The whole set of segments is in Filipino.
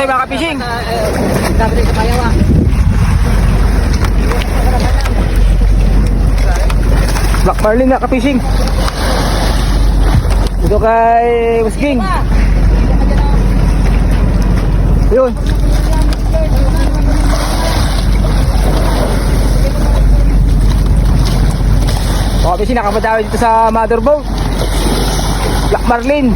sa'yo mga ka-fishing. Black Marlin na ka-fishing. Dito kay Musking. Yun. Mga fishing, nakapadawi dito sa mother boat. Black Marlin.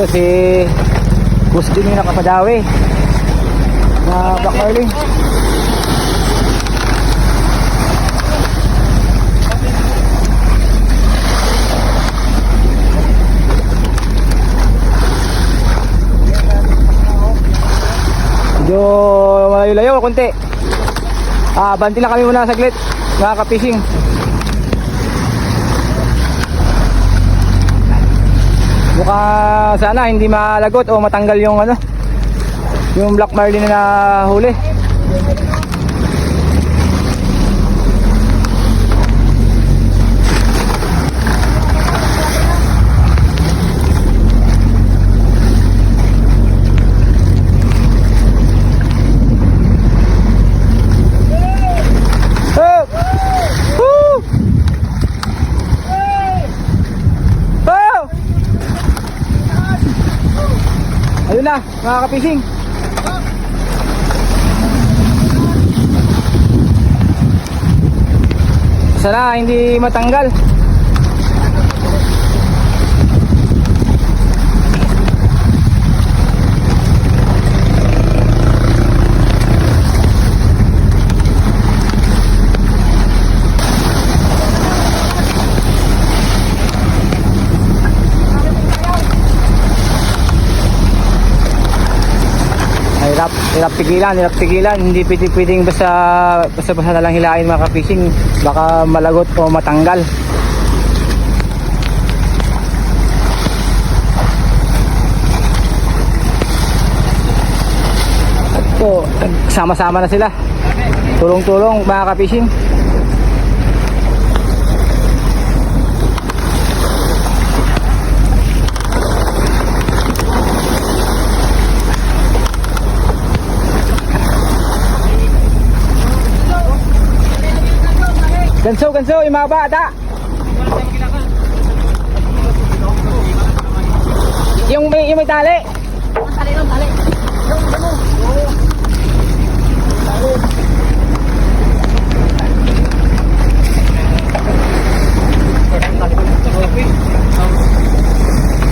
Ito si Boss Jimmy nakapadawi na Black Marlin. Medyo malayo-layo konti. Ah, banti lang kami muna saglit. Mga Mukha sana hindi malagot o matanggal yung ano yung black marlin na huli. Oh! Woo! Oh! Ayun na, mga kapising. Sana hindi matanggal. Hirap, pigilan. Hindi pwede pwedeng basta basta basta na lang hilain mga ka-fishing. Baka malagot o matanggal. Ito, sama-sama na sila. Tulong-tulong mga ka-fishing. Ganso, ganso, yung mga bata. Yung may, yung may tali. Tali lang, tali.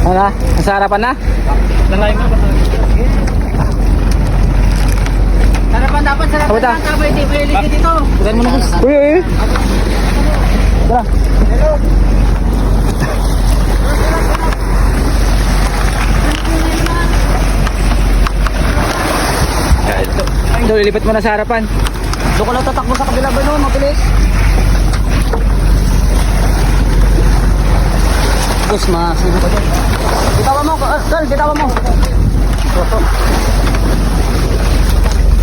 Ano na? Nasa harapan na? Sarapan dapat, sarapan Abot ah. lang. Kapag hindi may ligid dito. Bukan mo na. Uy, uy. Tara. Ito, lilipat mo na sa harapan. Doon ko lang tatakbo sa kabila ba noon, mabilis. Pa dyan. Bitawan mo, uh, Dal, bitawan mo.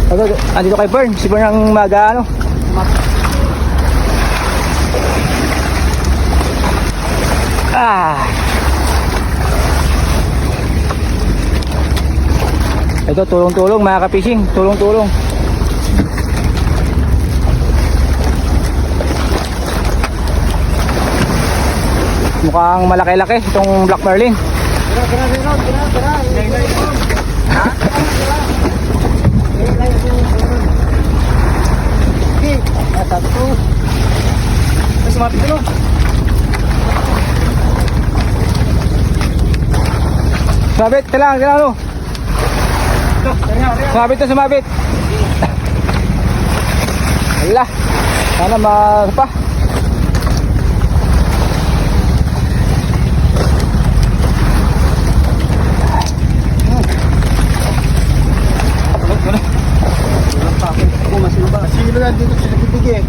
Ito, andito kay Bern. Si Bern ang maga, ano. Ah. Ito, tulong-tulong mga ka-fishing. Tulong-tulong. Mukhang malaki-laki itong Black Marlin. Sumapit dito. Sumabit, kailangan, kailangan ano? Sumabit na sumabit. Wala. Sana ma... pa. Masino ba? Masino lang dito sa pipigil.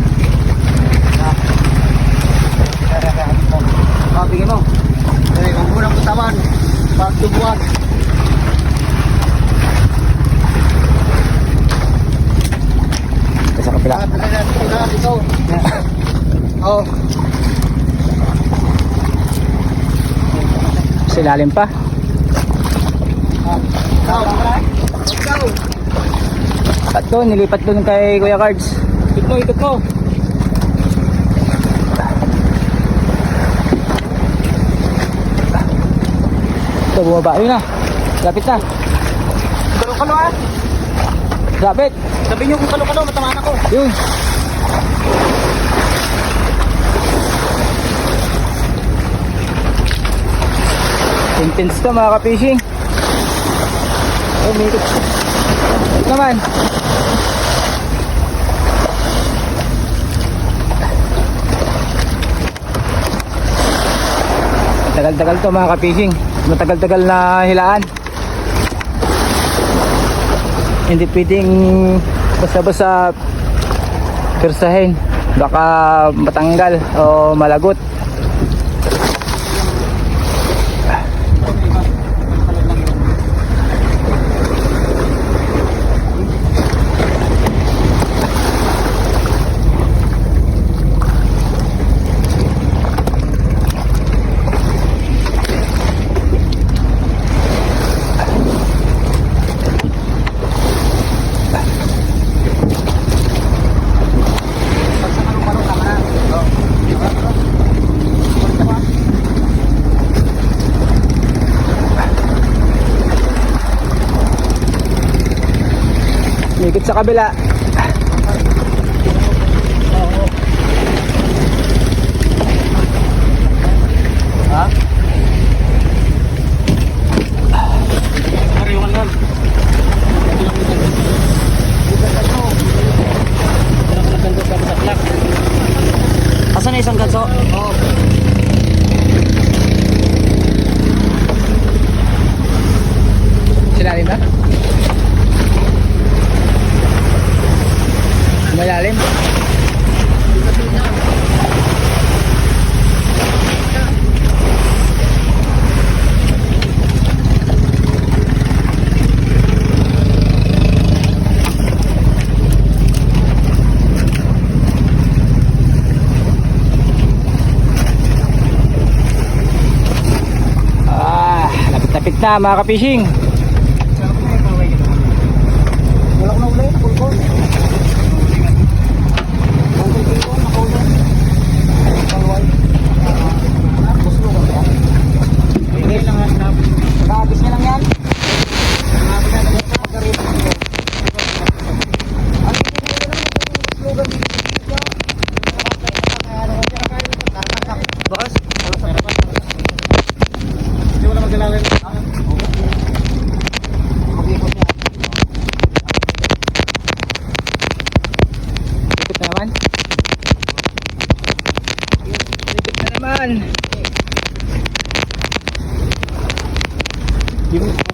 ito. Oo. Sa ilalim pa. At to, nilipat doon kay Kuya Cards. Ikot mo, ikot mo. Ito, bumaba. Ayun na. Lapit na. Kalo-kalo ah. Lapit. Sabi niyo kung kalo-kalo, matamaan ako. Yun. Intense to mga ka-fishing. Oh. Ito naman. Tagal-tagal to mga ka-fishing. Matagal-tagal na hilaan. Hindi pwedeng basta-basta persahin. Baka matanggal o malagot. Sa kabila. Ha? Kariwan lang. Asan na isang ganso? Oo. Silalim na? Malalim? Ah, lapit-lapit na mga ka-fishing. Ikot na naman. Yung